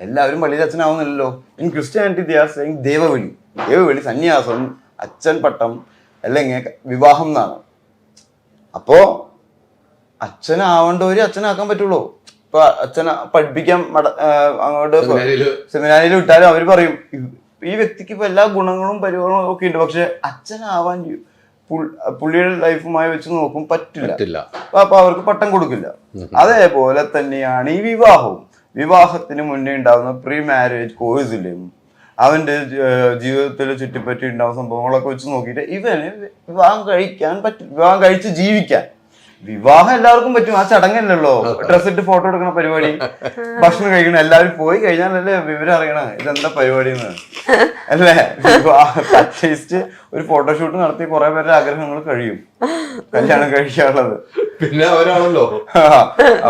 എല്ലാവരും പള്ളിയിൽ അച്ഛനാവുന്നില്ലല്ലോ ഇൻ ക്രിസ്ത്യാനിറ്റി ദിയാസ് ദേവവിളി ദേവവിളി സന്യാസം അച്ഛൻ പട്ടം അല്ലെങ്കിൽ വിവാഹം എന്നാണ്. അപ്പോ അച്ഛനാവേണ്ടവര് അച്ഛനാക്കാൻ പറ്റുള്ളൂ. ഇപ്പൊ അച്ഛനെ പഠിപ്പിക്കാൻ മട അങ്ങോട്ട് സെമിനാരിയിൽ വിട്ടാലും അവർ പറയും "ഈ- വ്യക്തിക്ക് ഇപ്പൊ എല്ലാ ഗുണങ്ങളും പരിഗണങ്ങളും ഒക്കെ ഉണ്ട്. പക്ഷെ അച്ഛനാവാൻ പുള്ളിയുടെ ലൈഫുമായി വെച്ച് നോക്കും പറ്റില്ല. അപ്പൊ അവർക്ക് പട്ടം കൊടുക്കില്ല. അതേപോലെ തന്നെയാണ് ഈ വിവാഹവും. വിവാഹത്തിന് മുന്നേ ഉണ്ടാകുന്ന പ്രീ മാരേജ് കോഴ്സിലും അവന്റെ ജീവിതത്തിൽ ചുറ്റിപ്പറ്റി ഉണ്ടാകുന്ന സംഭവങ്ങളൊക്കെ വെച്ച് നോക്കിയിട്ട് ഇവന് വിവാഹം കഴിക്കാൻ പറ്റും. വിവാഹം കഴിച്ച് ജീവിക്കാൻ. വിവാഹം എല്ലാവർക്കും പറ്റും. ആ ചടങ്ങല്ലല്ലോ. ഡ്രസ് ഇട്ട് ഫോട്ടോ എടുക്കണ പരിപാടി. ഭക്ഷണം കഴിക്കണം എല്ലാവരും പോയി കഴിഞ്ഞാലല്ലേ വിവരം അറിയണം? ഇതെന്താ പരിപാടി എന്ന് അല്ലേ അറ്റ്ലീസ്റ്റ് ഒരു ഫോട്ടോഷൂട്ട് നടത്തി കുറെ പേരുടെ ആഗ്രഹങ്ങൾ കഴിയും. കല്യാണം കഴിക്കാനുള്ളത്. പിന്നെ അവരാണല്ലോ.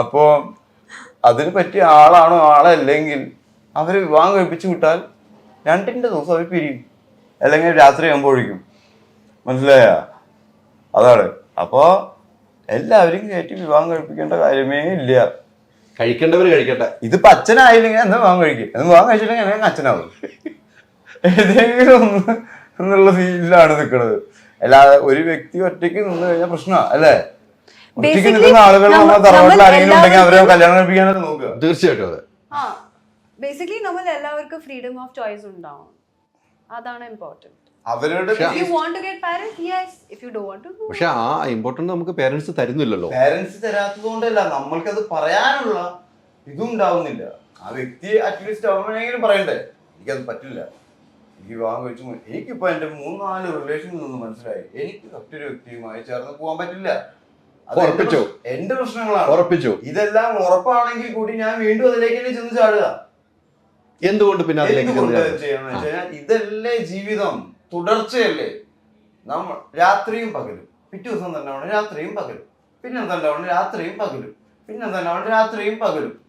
അപ്പോ അതിന് പറ്റിയ ആളാണോ ആളല്ലെങ്കിൽ അവരെ വിവാഹം കഴിപ്പിച്ചു വിട്ടാൽ രണ്ടിന്റെ ദിവസം അവർ പിരിയും. അല്ലെങ്കിൽ രാത്രി ആകുമ്പോഴേക്കും മനസ്സിലായ? അതാണ്. അപ്പോൾ എല്ലാവരും കയറ്റി വിവാഹം കഴിപ്പിക്കേണ്ട കാര്യമേ ഇല്ല. കഴിക്കേണ്ടവർ കഴിക്കട്ടെ. ഇതിപ്പോ അച്ഛനായില്ലെങ്കിൽ എന്താ വിവാഹം കഴിക്കും എന്ന് വിവാഹം കഴിച്ചില്ലെങ്കിൽ എന്നെ അച്ഛനാവും. ഏതെങ്കിലും ഒന്ന് എന്നുള്ള ഫീലിലാണ് നിൽക്കുന്നത്. അല്ലാതെ ഒരു വ്യക്തി ഒറ്റയ്ക്ക് നിന്ന് കഴിഞ്ഞാൽ പ്രശ്നമാണ് അല്ലേ? നോക്കുക തീർച്ചയായിട്ടും അതെ. ആ ബേസിക്കലി നമ്മൾ എല്ലാവർക്കും ഫ്രീഡം ഓഫ് ചോയ്സ് ഉണ്ടാവും അതാണ് ഇമ്പോർട്ടന്റ് അവരുടെ if you to get parent yes if you do want to പക്ഷെ ആ ഇമ്പോർട്ടന്റ് നമുക്ക് പേരൻസ് തരുന്നില്ലല്ലോ. പേരൻസ് തരാത്തതുകൊണ്ടല്ല നമ്മൾക്ക് അത് പറയാനുള്ള ഇതും ഉണ്ടാവുന്നില്ല ആ വ്യക്തി അറ്റ്ലീസ്റ്റ് അവനെങ്കിലും പറയണ്ടേ എനിക്കത് പറ്റില്ല. എനിക്ക് വിവാഹം കഴിച്ചു. എനിക്കിപ്പോ എന്റെ മൂന്നാൽ റിലേഷനിൽ നിന്ന് മനസ്സിലായി. എനിക്ക് മറ്റൊരു വ്യക്തിയുമായി ചേർന്ന് പോകാൻ പറ്റില്ല. ഉറപ്പിച്ചോ? എന്റെ പ്രശ്നങ്ങളാണ്. ഉറപ്പിച്ചു. ഇതെല്ലാം ഉറപ്പാണെങ്കിൽ കൂടി ഞാൻ വീണ്ടും അതിലേക്ക് തന്നെ ചെന്ന് ചാടുക. എന്തുകൊണ്ട് പിന്നെ അതിലേക്ക് ഇതല്ലേ ജീവിതം? തുടർച്ചയല്ലേ? നമ്മൾ രാത്രിയും പകലും. പിറ്റേ ദിവസം തന്നെ ആണ് രാത്രിയും പകലും. പിന്നെ എന്താണ് രാത്രിയും പകലും. പിന്നെ എന്താണ് രാത്രിയും പകലും.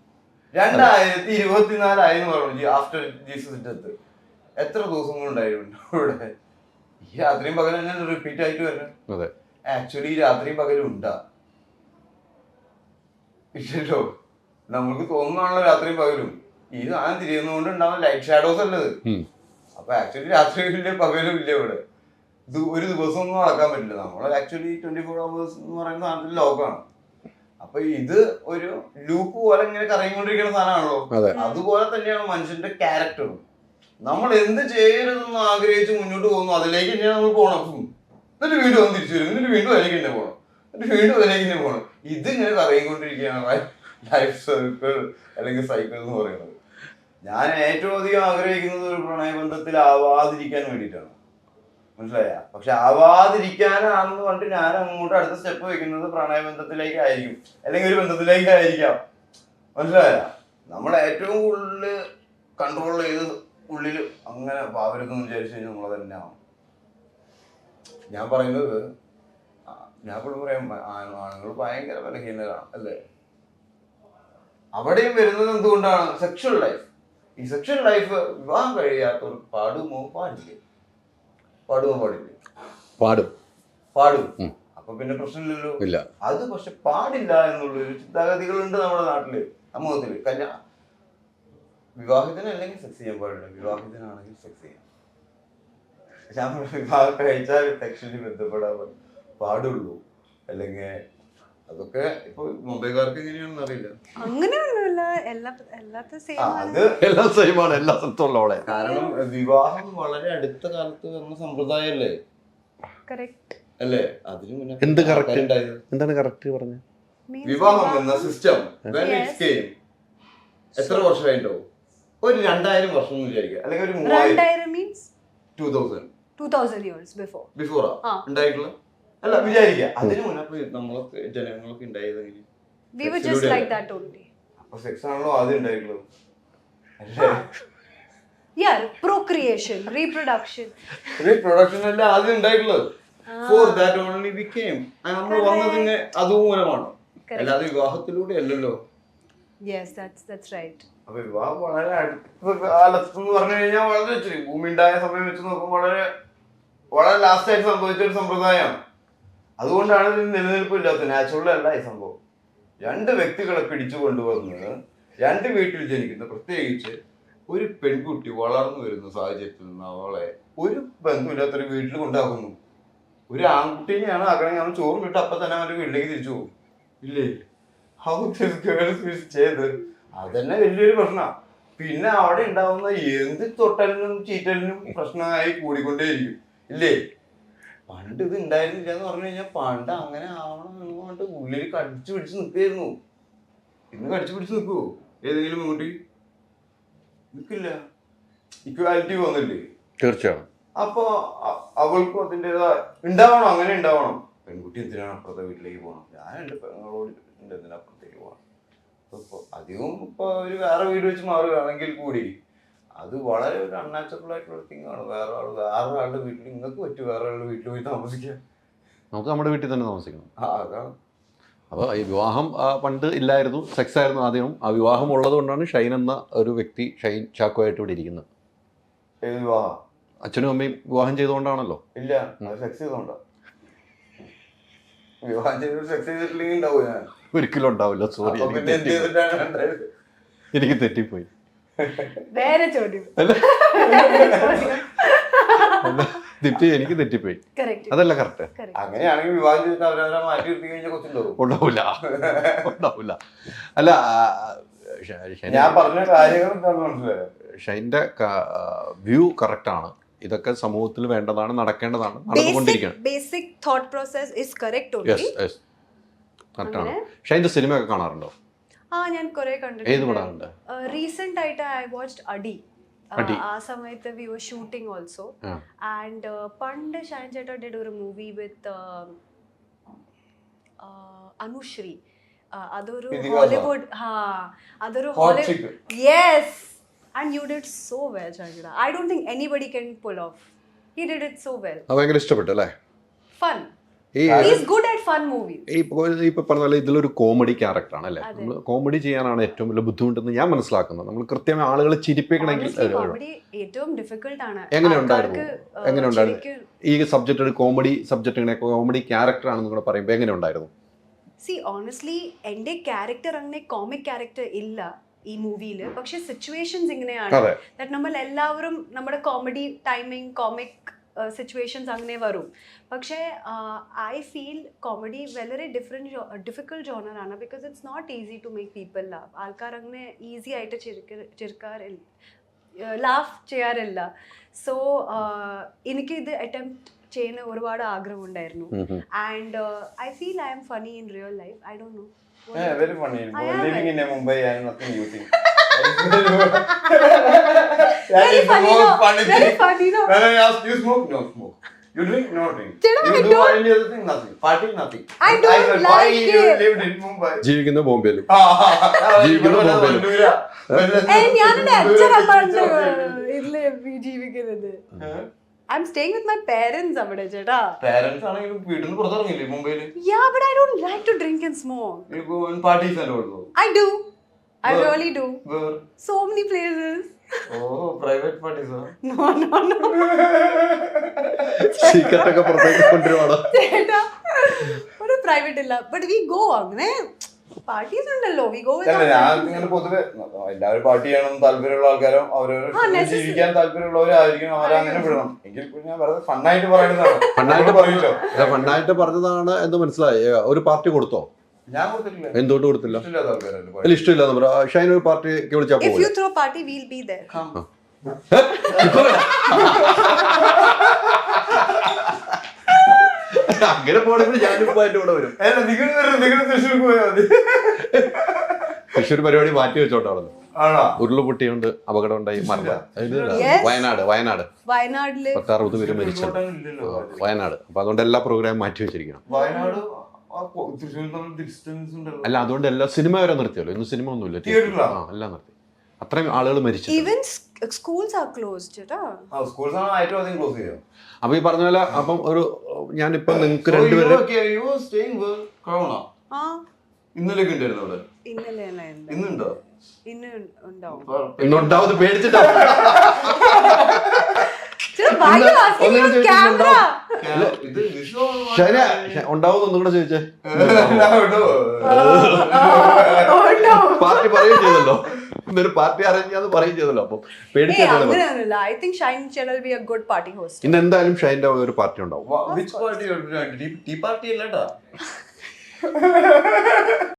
രണ്ടായിരത്തി ഇരുപത്തിനാലായി എന്ന് പറഞ്ഞു ആഫ്റ്റർ ജീസസ് ഡെത്ത് എത്ര കൊണ്ടായിരുന്നു ഇവിടെ? ഈ രാത്രിയും പകലും തന്നെ റിപ്പീറ്റ് ആയിട്ട് വരുന്നത് അതെ. ആക്ച്വലി രാത്രിയും പകലും ഉണ്ടാ. ഇല്ലല്ലോ നമ്മൾക്ക് തോന്നുന്നതാണല്ലോ രാത്രിയും പകലും. ഈ സാധനം തിരിയുന്നതുകൊണ്ട് ഉണ്ടാവുന്ന ലൈറ്റ് ഷാഡോസ് അല്ലത്. അപ്പൊ ആക്ച്വലി രാത്രിയും ഇല്ല പകലും ഇല്ല ഇവിടെ. ഇത് ഒരു ദിവസം ഒന്നും നടക്കാൻ പറ്റില്ല. നമ്മൾ ആക്ച്വലി ട്വന്റി ഫോർ അവേഴ്സ് എന്ന് പറയുന്ന സാധനത്തിൽ ലോകമാണ് അപ്പൊ ഇത് ഒരു ലൂപ്പ് പോലെ ഇങ്ങനെ കറങ്ങിക്കൊണ്ടിരിക്കുന്ന സാധനമാണല്ലോ. അതെ. അതുപോലെ തന്നെയാണ് മനുഷ്യന്റെ ക്യാരക്ടറും നമ്മൾ എന്ത് ചെയ്യരുതെന്ന് ആഗ്രഹിച്ച് മുന്നോട്ട് പോകുന്നു അതിലേക്ക് തന്നെയാണ് നമ്മൾ പോകണം. എന്നിട്ട് വീണ്ടും ഒന്ന് തിരിച്ചു വരും. എന്നിട്ട് വീണ്ടും അതിലേക്ക് തന്നെ പോകണം എന്നിട്ട് വീണ്ടും അതിലേക്ക് തന്നെ പോകണം ഇതിങ്ങനെ പറയിക്കൊണ്ടിരിക്കുകയാണ് ലൈഫ് സർക്കിൾ അല്ലെങ്കിൽ സൈക്കിൾ എന്ന് പറയുന്നത്. ഞാൻ ഏറ്റവും അധികം ആഗ്രഹിക്കുന്നത് ഒരു പ്രണയബന്ധത്തിൽ ആവാതിരിക്കാൻ വേണ്ടിയിട്ടാണ്. മനസ്സിലായ? പക്ഷെ ആവാതിരിക്കാനാണെന്ന് പറഞ്ഞിട്ട് ഞാൻ അങ്ങോട്ട് അടുത്ത സ്റ്റെപ്പ് വെക്കുന്നത് പ്രണയബന്ധത്തിലേക്കായിരിക്കും അല്ലെങ്കിൽ ഒരു ബന്ധത്തിലേക്കായിരിക്കാം മനസ്സിലായ? നമ്മൾ ഏറ്റവും കൂടുതൽ കൺട്രോൾ ചെയ്ത് ഉള്ളിൽ അങ്ങനെ പാവരുതെന്ന് വിചാരിച്ചു കഴിഞ്ഞാൽ നമ്മൾ തന്നെയാണ് ഞാൻ പറയുന്നത് ഞാൻ ഇപ്പോൾ പറയാം ആണുങ്ങൾ ഭയങ്കര ബലഹീനരാണ് അല്ലേ? അവിടെയും വരുന്നത് എന്തുകൊണ്ടാണ്? സെക്ഷൽ ലൈഫ് ഈ സെക്ഷൽ ലൈഫ് വിവാഹം കഴിയാത്തവർ പാടുമോ പാടില്ലേ? പാടുമോ പാടില്ലേ? പാടും. പാടും. അപ്പൊ പിന്നെ പ്രശ്നമില്ലല്ലോ? ഇല്ല. അത് പക്ഷെ പാടില്ല എന്നുള്ളൊരു ചിന്താഗതികളുണ്ട് നമ്മുടെ നാട്ടിൽ സമൂഹത്തിൽ. കല്യാണം വിവാഹിതനല്ലെങ്കിൽ സെക്സ് ചെയ്യാൻ പാടില്ല. വിവാഹത്തിനാണെങ്കിൽ സെക്സ് ചെയ്യാം. ഞാൻ വിവാഹം കഴിച്ചാൽ സെക്ഷലി ബന്ധപ്പെടാൻ പാ- പാടുള്ളൂ. അല്ലെങ്കിൽ അതൊക്കെ ഇപ്പൊ മുംബൈക്കാർക്ക് എങ്ങനെയാണെന്ന് അറിയില്ല. അങ്ങനെയൊന്നുമില്ല. അത് എല്ലാം സെയിമാണ് എല്ലാ സ്ഥലത്തുള്ള അവിടെ കാരണം വിവാഹം വളരെ അടുത്ത കാലത്ത് വന്ന സമ്പ്രദായമല്ലേ? കറക്റ്റ് അല്ലേ? അതിനു മുന്നേ എന്ത് കറക്റ്റ് ആൾക്കാരുണ്ടായത്. എന്താണ് കറക്റ്റ് പറഞ്ഞത്? വിവാഹം എന്ന സിസ്റ്റം. എത്ര വർഷമായിട്ടോ? ഒരു രണ്ടായിരം വർഷം എന്ന് വിചാരിക്കുക. അല്ലെങ്കിൽ ഒരു മൂവായിരം. Two thousand two thousand years before ബിഫോറാ ആ. ഉണ്ടായിട്ടുള്ള അല്ല വിചാരിക്കുക അതിന് മുന്നേ നമ്മളൊക്കെ ജനങ്ങളൊക്കെ ഉണ്ടായത് എങ്ങനെ വി വർ Sex ജസ്റ്റ് ലൂടെ. ലൈക്ക് ദാറ്റ് ഓൺലി അപ്പൊ സെക്സ് ആണല്ലോ ആദ്യം ഉണ്ടായിട്ടുള്ളൂ. അല്ലേ? റീപ്രൊഡക്ഷൻ അല്ല ആദ്യം ഉണ്ടായിട്ടുള്ളത്? ഫോർ ദാറ്റ് ഓൺലി വിക്കെയിം നമ്മൾ വന്നതിന് അതുമൂലമാണ് Correct. അല്ലാതെ വിവാഹത്തിലൂടെ അല്ലല്ലോ. യെസ് ദാറ്റ്സ് ദാറ്റ്സ് റൈറ്റ് അപ്പൊ വിവാഹം വളരെ അടുത്ത കാലത്ത് എന്ന് പറഞ്ഞു കഴിഞ്ഞാൽ വളരെ ഇച്ചിരി ഭൂമി ഉണ്ടായ സമയം വെച്ച് നോക്കുമ്പോൾ വളരെ വളരെ ലാസ്റ്റ് ആയിട്ട് സംഭവിച്ച ഒരു സമ്പ്രദായമാണ്. അതുകൊണ്ടാണ് ഇതിന് നിലനിൽപ്പില്ലാത്ത നാച്ചുറൽ അല്ല ഈ സംഭവം. രണ്ട് വ്യക്തികളെ പിടിച്ചു കൊണ്ടുവന്ന് രണ്ട് വീട്ടിൽ ജനിക്കുന്ന. പ്രത്യേകിച്ച് ഒരു പെൺകുട്ടി വളർന്നു വരുന്ന സാഹചര്യത്തിൽ നിന്ന് അവളെ ഒരു ബന്ധമില്ലാത്തൊരു വീട്ടിൽ കൊണ്ടാക്കുന്നു. ഒരു ആൺകുട്ടീനെയാണ് ആക്കണമെങ്കിൽ അവൻ ചോറും വിട്ട് അപ്പൊ തന്നെ അവന്റെ വീട്ടിലേക്ക് തിരിച്ചു പോകും. ഇല്ലേ? ഹൗ ചെയ്ത് അതന്നെ വലിയൊരു പ്രശ്നമാണ് പിന്നെ അവിടെ ഉണ്ടാവുന്ന എന്ത് തൊട്ടലിനും ചീറ്റലിനും പ്രശ്നമായി കൂടിക്കൊണ്ടേയിരിക്കും. ഇല്ലേ? പണ്ട് ഇത് ഉണ്ടായിരുന്നില്ല എന്ന് പറഞ്ഞു കഴിഞ്ഞാൽ പണ്ട് അങ്ങനെ ആവണം എന്ന് പറഞ്ഞിട്ട് ഉള്ളിൽ കടിച്ചു പിടിച്ച് നിൽക്കായിരുന്നു. ഇന്ന് കടിച്ചു പിടിച്ച് നിൽക്കുവോ ഏതെങ്കിലും പെൺകുട്ടി നിൽക്കില്ല ഇക്വാലിറ്റി വന്നില്ലേ? തീർച്ചയായും. അപ്പൊ അവൾക്കും അതിന്റെതാ ഉണ്ടാവണം അങ്ങനെ ഉണ്ടാവണം പെൺകുട്ടി എന്തിനാണ് അപ്പുറത്തെ വീട്ടിലേക്ക് പോകണം ഞാൻ എന്റെ പെങ്ങളോട് എന്തിനാ അപ്പുറത്തേക്ക് പോകണം അധികവും ഇപ്പൊ ഒരു വേറെ വീട് വെച്ച് മാറുകയാണെങ്കിൽ കൂടി അത് വളരെ ഒരു അൺനാച്ചുറൽ ആയിട്ടുള്ള തിങ് ആണ്. വേറെ ആൾ വേറെ ആളുടെ വീട്ടിൽ നിങ്ങൾക്ക് പറ്റും? വേറെ ആളുടെ വീട്ടിൽ പോയി താമസിക്കാം നമുക്ക് നമ്മുടെ വീട്ടിൽ തന്നെ താമസിക്കണം. ആ അതാണ്. അപ്പോൾ ഈ വിവാഹം പണ്ട് ഇല്ലായിരുന്നു. സെക്സ് ആയിരുന്നു ആദ്യം. ആ വിവാഹം ഉള്ളത് കൊണ്ടാണ് ഷൈൻ എന്ന ഒരു വ്യക്തി ഷൈൻ ചാക്കോയായിട്ട് ഇവിടെ ഇരിക്കുന്നത്. ഏത് വിവാഹം? അച്ഛനും അമ്മയും വിവാഹം ചെയ്തുകൊണ്ടാണല്ലോ. ഇല്ല സെക്സ് ചെയ്തോണ്ടാ വിവാഹം ചെയ്തിട്ട് സെക്സ് ചെയ്തിട്ടില്ലെങ്കിൽ ഉണ്ടാവും ഞാൻ? ഒരിക്കലും ഉണ്ടാവില്ല. സോറി പിന്നെ എന്ത് ചെയ്തിട്ടാണ് ഉണ്ടായത് എനിക്ക് തെറ്റിപ്പോയി. വേറെ ചോദ്യം. തെറ്റി എനിക്ക് തെറ്റിപ്പോയി. കറക്റ്റ് അതല്ല കറക്റ്റ് കറക്റ്റ് അങ്ങനെയാണെങ്കിൽ വിവാഹം ചെയ്തിട്ട് അവരവരെ മാറ്റി നിർത്തി കഴിഞ്ഞാൽ കൊച്ചുണ്ടാവും ഉണ്ടാവില്ല ഉണ്ടാവില്ല അല്ല ഞാൻ പറഞ്ഞ കാര്യങ്ങൾ ഷൈന്റെ വ്യൂ കറക്റ്റാണ് ഇതൊക്കെ സമൂഹത്തിൽ വേണ്ടതാണ് നടക്കേണ്ടതാണ് നടന്നുകൊണ്ടിരിക്കുന്നത് basic thought process is correct correct ആണ്. ഷൈന്റെ സിനിമയൊക്കെ കാണാറുണ്ടോ? ആ ഞാൻ കുറെ കണ്ടിട്ടുണ്ട്. റീസെന്റ് ആയിട്ട് ഐ വാച്ച്ഡ് അടി. ആ, സമയത്ത് we were shooting also and പണ്ട് ഷാൻ ചേട്ടാ ഡിഡ് ഒരു മൂവി വിത്ത് അനുശ്രീ. അതൊരു ഹോളിവുഡ് ഹാ അതൊരു Hollywood yes and you did so well Shine ചേട്ട I don't think anybody can pull off he did it so well ഭയങ്കര ഇഷ്ടപ്പെട്ടു അല്ലേ? ഫൺ ഇപ്പൊ- ഇപ്പൊ പറഞ്ഞ പോലെ ഇതിലൊരു കോമഡി ക്യാരക്ടറാണ് അല്ലേ. നമ്മൾ കോമഡി ചെയ്യാനാണ് ഏറ്റവും വലിയ ബുദ്ധിമുട്ടെന്ന് ഞാൻ മനസ്സിലാക്കുന്നത്. നമ്മൾ കൃത്യമായി ആളുകളെ ചിരിപ്പിക്കണമെങ്കിൽ ഏറ്റവും എങ്ങനെ ഉണ്ടായിരുന്നു? എങ്ങനെ ഉണ്ടായിരുന്നു? ഈ സബ്ജക്റ്റ് ഒരു കോമഡി സബ്ജക്റ്റ് ഇങ്ങനെ കോമഡി ക്യാരക്ടർ ആണെന്ന് കൂടെ പറയുമ്പോൾ എങ്ങനെ ഉണ്ടായിരുന്നു? സി ഓണസ്റ്റ്ലി എന്റെ ക്യാരക്ടർ അങ്ങനെ കോമിക് ക്യാരക്ടർ ഇല്ല ഈ മൂവിയിൽ പക്ഷെ സിറ്റുവേഷൻസ് ഇങ്ങനെയാണ്. ദാറ്റ് നമ്മൾ എല്ലാവരും നമ്മുടെ കോമഡി ടൈമിങ് കോമിക് സിറ്റുവേഷൻസ് അങ്ങനെ വരും. പക്ഷേ ഐ ഫീൽ കോമഡി വളരെ ഡിഫറെന്റ് ഡിഫിക്കൽട്ട് ജോണർ ആണ്. Because it's not easy to make people love ആൾക്കാർ അങ്ങനെ ഈസി ആയിട്ട് ചിരിക്ക ചിരിക്കാറില്ല ലാഫ് ചെയ്യാറില്ല. സോ എനിക്ക് ഇത് അറ്റംപ്റ്റ് ചെയ്യുന്ന ഒരുപാട് ആഗ്രഹം ഉണ്ടായിരുന്നു and I feel I am funny in real life I life. No don't know. Living in Mumbai I am. I am In Mumbai, I you. Very funny, no? Very funny, no? When I ask you smoke, no smoke. You drink, no drink. You I do don't- any other thing, nothing. Party, nothing. I don't said, why like you it. lived in Mumbai? ജീവിക്കുന്ന ബോംബെയിലും ജീവിക്കുന്ന ബോംബെയിലും. ഏയ് ഞാനെന്റെ അച്ഛനാ പണ്ട് ഏ? ഇതിൽ ജീവിക്കുന്നത് I am staying with my parents അവിടെ ചേട്ടാ Parents ആണെങ്കിലും വീട്ടിൽ നിന്ന് പുറത്തിറങ്ങില്ലേ മുംബൈയിൽ yeah but I don't like to drink and smoke You go in I and do Where? Really do Where? So many places Oh, private parties, huh? No no no secret പുറത്തേക്ക് കൊണ്ടുവരുവാണ്? ചേട്ടാ ഒരു private ഇല്ല. But we go അങ്ങനെ parties ഉണ്ടല്ലോ. We go അല്ല ഞാൻ ഇങ്ങനെ പൊതുവെ എല്ലാവരും പാർട്ടി ചെയ്യണം താല്പര്യമുള്ള ആൾക്കാരും ആ, അവരവരെ necessary. ജീവിക്കാൻ താല്പര്യമുള്ളവരായിരിക്കും അവരെ അങ്ങനെ വിടണം. എങ്കിൽ പിന്നെ ഞാൻ വെറുതെ ഫണ്ണായിട്ട് പറയുന്നതാണ്. ഫണ്ണായിട്ട് ഫണ്ണായിട്ട് പറയില്ലോ. ഫണ്ണായിട്ട് പറഞ്ഞതാണ് എന്ന് മനസ്സിലായി. ഏ, ഒരു പാർട്ടി കൊടുത്തോ? ഞാൻ കൊടുത്തിട്ടില്ല. എന്തുകൊണ്ട് കൊടുത്തില്ല? ഇഷ്ടമില്ലാത്ത ആൾക്കാരല്ലേ അതിൽ ഇഷ്ടമില്ല ഷൈൻ ഒരു പാർട്ടിക്ക് വിളിച്ചാൽ throw be there. അങ്ങനെ പോണെങ്കിൽ ഞാനിപ്പോ അതിന്റെ കൂടെ വരും. അല്ല നിങ്ങൾ വരും നിങ്ങൾ തൃശ്ശൂർക്ക് പോയാൽ മതി. തൃശ്ശൂർ പരിപാടി മാറ്റി വെച്ചോണ്ടാണല്ലോ ആണോ? ഉരുളുപൊട്ടിയുണ്ട് അപകടം ഉണ്ടായി മരണ ഇത് Yes. വയനാട് വയനാട്. വയനാട്ടിൽ പത്ത് അറുപത് പേര് മരിച്ചത് ഇങ്ങോട്ടൊന്നുമില്ലല്ലോ. വയനാട്. അപ്പൊ അതുകൊണ്ട് എല്ലാ പ്രോഗ്രാം മാറ്റി വെച്ചിരിക്കണം. വയനാട് തൃശ്ശൂർ തമ്മിൽ ഡിസ്റ്റൻസ് ഉണ്ടല്ലോ. അല്ല അതുകൊണ്ട് എല്ലാ സിനിമ വരെ നിർത്തിയല്ലോ. ഇന്ന് സിനിമ ഒന്നുമില്ല. തിയേറ്ററിലാ? ആ എല്ലാം നിർത്തി. അത്രയും ആളുകൾ മരിച്ചു ഈവൻ സ്കൂൾസ് ആർ ക്ലോസ്ഡ് ചേട്ടാ. ആ സ്കൂൾസ് ആണ് ഏറ്റവും അധികം ക്ലോസ് ചെയ്യാം അപ്പൊ ഈ പറഞ്ഞ പോലെ അപ്പം ഒരു ഞാനിപ്പോ നിങ്ങൾക്ക് രണ്ടുപേരും കൊറോണ ആ. ഇന്നലേക്ക് ഉണ്ടായിരുന്നു അവിടെ? ഇന്നലെ അല്ല ഉണ്ട്. ഇന്നുണ്ടോ? ഇന്ന് ഉണ്ടാവും. ഇന്നുണ്ടാവുന്നത് പേടിച്ചിട്ടാ. ഇത് വിഷു ഷ- ഉണ്ടാവുമെന്ന് ഒന്നും കൂടെ ചോദിച്ചേ. പാർട്ടി പറയുകയും ചെയ്തല്ലോ. ഇന്നൊരു പാർട്ടി അറേഞ്ച് ചെയ്യാന്ന് പറയുകയും ചെയ്തല്ലോ. അപ്പം ഏയ് I think Shine be a good party host ഇന്ന് എന്തായാലും ഷൈന്റെ ഒരു പാർട്ടി ഉണ്ടാവും. Which party tea party അല്ലട്ടാ